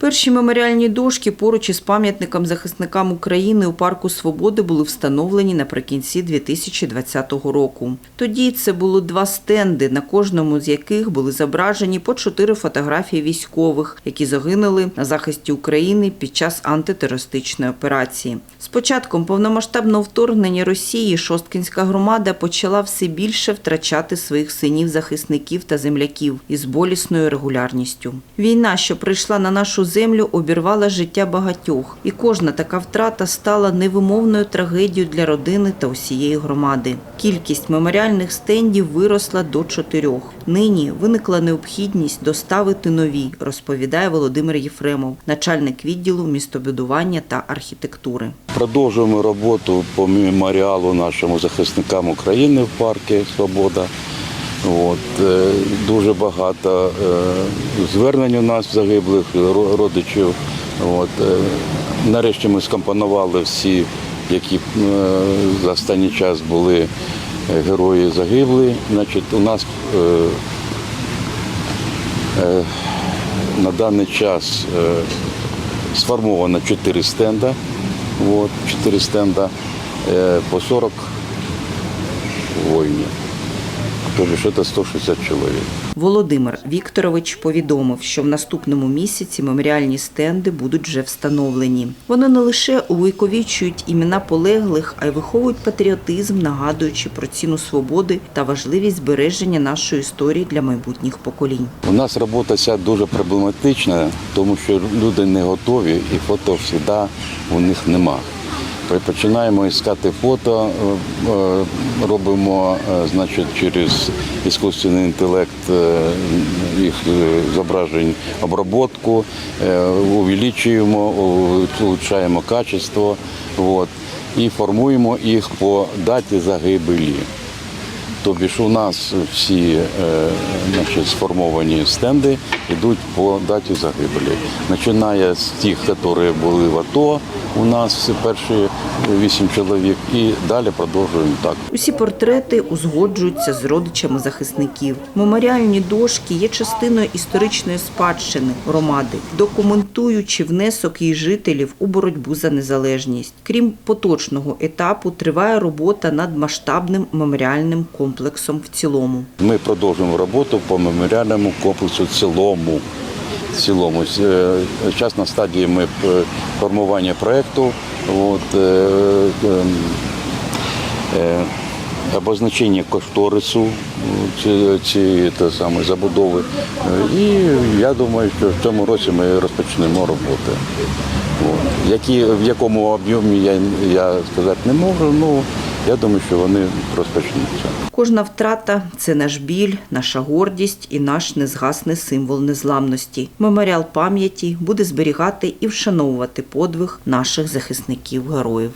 Перші меморіальні дошки поруч із пам'ятником захисникам України у парку Свободи були встановлені наприкінці 2020 року. Тоді це було два стенди, на кожному з яких були зображені по чотири фотографії військових, які загинули на захисті України під час антитерористичної операції. З початком повномасштабного вторгнення Росії Шосткинська громада почала все більше втрачати своїх синів-захисників та земляків із болісною регулярністю. Війна, що прийшла на нашу землю, обірвала життя багатьох, і кожна така втрата стала невимовною трагедією для родини та усієї громади. Кількість меморіальних стендів виросла до чотирьох. Нині виникла необхідність доставити нові, розповідає Володимир Єфремов, начальник відділу містобудування та архітектури. Продовжуємо роботу по меморіалу нашим захисникам України в парку Свобода. От, е, дуже багато е, звернень у нас загиблих родичів. От, е, нарешті ми скомпонували всі, які за останній час були герої загиблі. Значить, у нас на даний час сформовано 4 стенда. Вот, 4 стенда по 40 воїнів. Тобто це 160 чоловік. Володимир Вікторович повідомив, що в наступному місяці меморіальні стенди будуть вже встановлені. Вони не лише увіковічують імена полеглих, а й виховують патріотизм, нагадуючи про ціну свободи та важливість збереження нашої історії для майбутніх поколінь. У нас робота ця дуже проблематична, тому що люди не готові і фото завжди у них нема. Починаємо іскати фото, е, е, робимо е, значить, через іскусственний інтелект їх зображень обробку, увеличуємо, улучшаємо качество от, і формуємо їх по даті загибелі. Тобі ж у нас всі значить, сформовані стенди йдуть по даті загибелі. Починає з тих, які були в АТО, у нас перші вісім чоловік, і далі продовжуємо так. Усі портрети узгоджуються з родичами захисників. Меморіальні дошки є частиною історичної спадщини громади, документуючи внесок її жителів у боротьбу за незалежність. Крім поточного етапу, триває робота над масштабним меморіальним комплексом в цілому. Ми продовжуємо роботу по меморіальному комплексу в цілому. В цілому. Зараз на стадії ми е, формування проєкту, е, е, е, обозначення кошторису цієї забудови. І я думаю, що в цьому році ми розпочнемо роботи. От. Які, в якому об'ємі я, я сказати не можу, ну я думаю, що вони розпочнуться. Кожна втрата це наш біль, наша гордість і наш незгасний символ незламності. Меморіал пам'яті буде зберігати і вшановувати подвиг наших захисників-героїв.